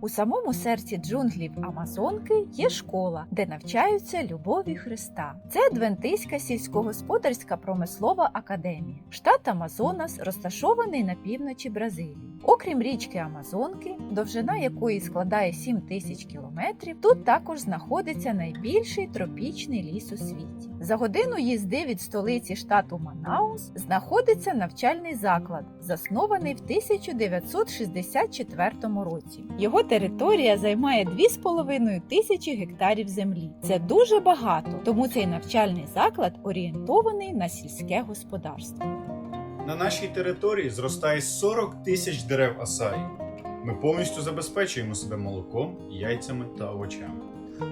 У самому серці джунглів Амазонки є школа, де навчаються любові Христа. Це Адвентиська сільськогосподарська промислова академія. Штат Амазонас розташований на півночі Бразилії. Окрім річки Амазонки, довжина якої складає 7 тисяч кілометрів, тут також знаходиться найбільший тропічний ліс у світі. За годину їзди від столиці штату Манаус знаходиться навчальний заклад, заснований в 1964 році. Його територія займає 2,5 тисячі гектарів землі. Це дуже багато, тому цей навчальний заклад орієнтований на сільське господарство. На нашій території зростає 40 тисяч дерев асаї. Ми повністю забезпечуємо себе молоком, яйцями та овочами.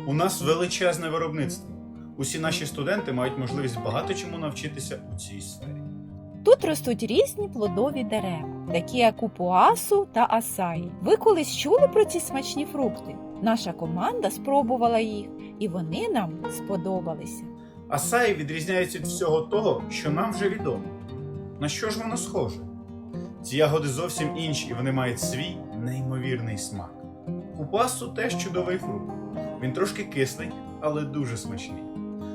У нас величезне виробництво. Усі наші студенти мають можливість багато чому навчитися у цій сфері. Тут ростуть різні плодові дерева, такі як купуасу та асаї. Ви колись чули про ці смачні фрукти? Наша команда спробувала їх, і вони нам сподобалися. Асаї відрізняються від всього того, що нам вже відомо. На що ж воно схоже? Ці ягоди зовсім інші, і вони мають свій неймовірний смак. Купасу теж чудовий фрукт. Він трошки кислий, але дуже смачний.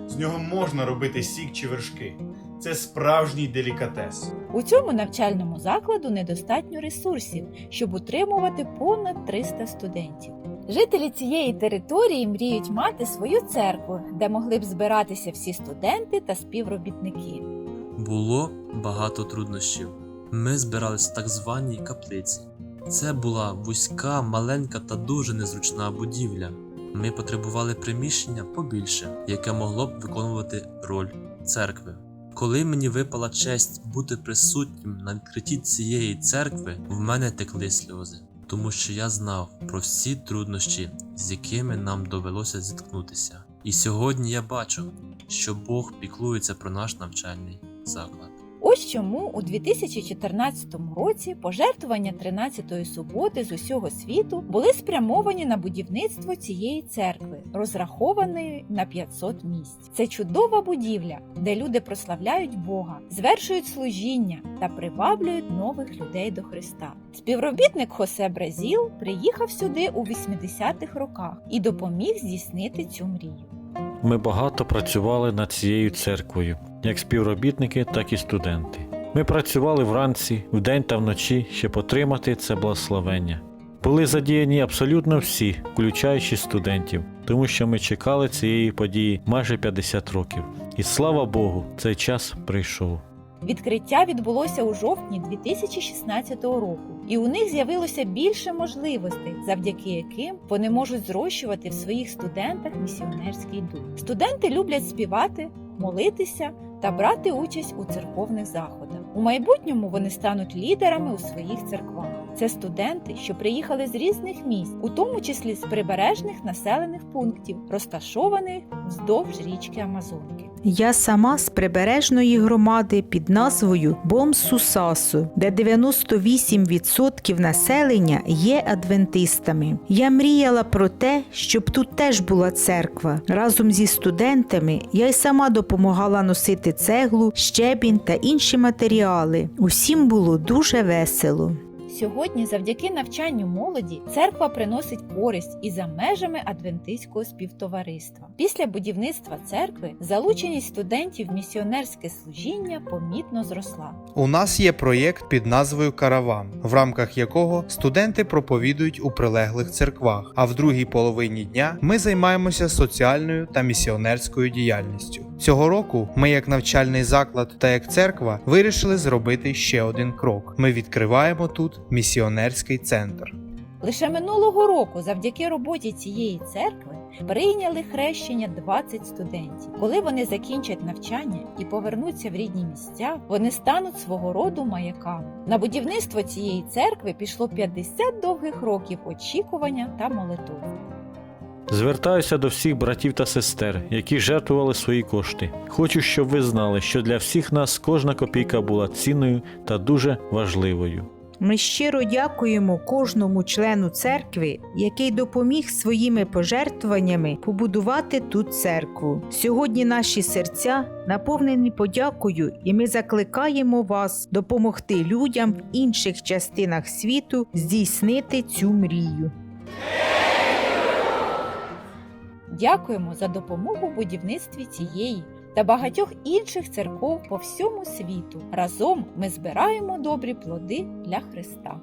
З нього можна робити сік чи вершки. Це справжній делікатес. У цьому навчальному закладу недостатньо ресурсів, щоб утримувати понад 300 студентів. Жителі цієї території мріють мати свою церкву, де могли б збиратися всі студенти та співробітники. Було багато труднощів. Ми збирались в так званій каплиці. Це була вузька, маленька та дуже незручна будівля. Ми потребували приміщення побільше, яке могло б виконувати роль церкви. Коли мені випала честь бути присутнім на відкритті цієї церкви, в мене текли сльози, тому що я знав про всі труднощі, з якими нам довелося зіткнутися. І сьогодні я бачу, що Бог піклується про наш навчальний заклад. Ось чому у 2014 році пожертвування 13-ї суботи з усього світу були спрямовані на будівництво цієї церкви, розрахованої на 500 місць. Це чудова будівля, де люди прославляють Бога, звершують служіння та приваблюють нових людей до Христа. Співробітник Хосе Бразіл приїхав сюди у 80-х роках і допоміг здійснити цю мрію. Ми багато працювали над цією церквою, як співробітники, так і студенти. Ми працювали вранці, вдень та вночі, щоб отримати це благословення. Були задіяні абсолютно всі, включаючи студентів, тому що ми чекали цієї події майже 50 років. І слава Богу, цей час прийшов. Відкриття відбулося у жовтні 2016 року, і у них з'явилося більше можливостей, завдяки яким вони можуть зрощувати в своїх студентах місіонерський дух. Студенти люблять співати, молитися та брати участь у церковних заходах. У майбутньому вони стануть лідерами у своїх церквах. Це студенти, що приїхали з різних місць, у тому числі з прибережних населених пунктів, розташованих вздовж річки Амазонки. Я сама з прибережної громади під назвою Бом-Сусасу, де 98% населення є адвентистами. Я мріяла про те, щоб тут теж була церква. Разом зі студентами я й сама допомагала носити цеглу, щебінь та інші матеріали. Усім було дуже весело. Сьогодні, завдяки навчанню молоді, церква приносить користь і за межами адвентистського співтовариства. Після будівництва церкви залученість студентів в місіонерське служіння помітно зросла. У нас є проєкт під назвою Караван, в рамках якого студенти проповідують у прилеглих церквах. А в другій половині дня ми займаємося соціальною та місіонерською діяльністю. Цього року ми, як навчальний заклад та як церква, вирішили зробити ще один крок. Ми відкриваємо тут місіонерський центр. Лише минулого року, завдяки роботі цієї церкви, прийняли хрещення 20 студентів. Коли вони закінчать навчання і повернуться в рідні місця, вони стануть свого роду маяками. На будівництво цієї церкви пішло 50 довгих років очікування та молитов. Звертаюся до всіх братів та сестер, які жертвували свої кошти. Хочу, щоб ви знали, що для всіх нас кожна копійка була цінною та дуже важливою. Ми щиро дякуємо кожному члену церкви, який допоміг своїми пожертвуваннями побудувати тут церкву. Сьогодні наші серця наповнені подякою, і ми закликаємо вас допомогти людям в інших частинах світу здійснити цю мрію. Дякуємо за допомогу в будівництві цієї та багатьох інших церков по всьому світу. Разом ми збираємо добрі плоди для Христа.